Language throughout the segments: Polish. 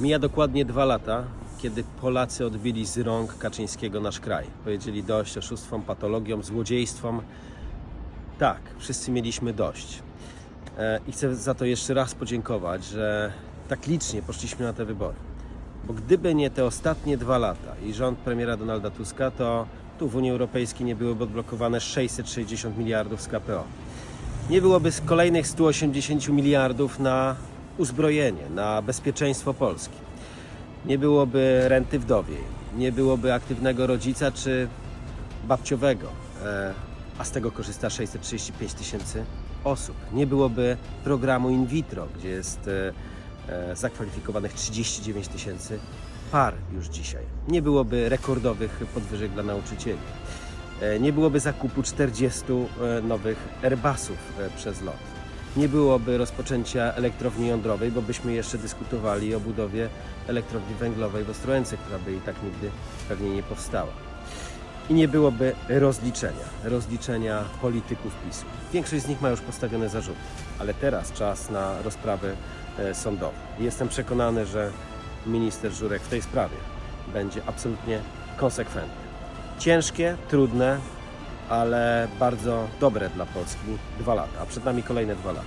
Mija dokładnie dwa lata, kiedy Polacy odbili z rąk Kaczyńskiego nasz kraj. Powiedzieli dość oszustwom, patologiom, złodziejstwom. Tak, wszyscy mieliśmy dość. E, I chcę za to jeszcze raz podziękować, że tak licznie poszliśmy na te wybory. Bo gdyby nie te ostatnie dwa lata i rząd premiera Donalda Tuska, to tu w Unii Europejskiej nie byłyby odblokowane 660 miliardów z KPO. Nie byłoby z kolejnych 180 miliardów na uzbrojenie, na bezpieczeństwo Polski. Nie byłoby renty wdowiej, nie byłoby aktywnego rodzica czy babciowego, e, a z tego korzysta 635 tysięcy osób. Nie byłoby programu in vitro, gdzie jest e, e, zakwalifikowanych 39 tysięcy par już dzisiaj. Nie byłoby rekordowych podwyżek dla nauczycieli. Nie byłoby zakupu 40 e, nowych Airbusów przez lot. Nie byłoby rozpoczęcia elektrowni jądrowej, bo byśmy jeszcze dyskutowali o budowie elektrowni węglowej w Ostrołęce, która by i tak nigdy pewnie nie powstała. I nie byłoby rozliczenia, rozliczenia polityków PiSu. Większość z nich ma już postawione zarzuty, ale teraz czas na rozprawy e, sądowe. Jestem przekonany, że minister Żurek w tej sprawie będzie absolutnie konsekwentny. Ciężkie, trudne, ale bardzo dobre dla Polski dwa lata, a przed nami kolejne dwa lata.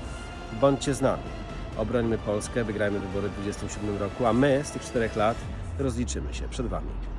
Bądźcie z nami. Obrońmy Polskę, wygrajmy wybory w 2027 roku, a my z tych czterech lat rozliczymy się przed Wami.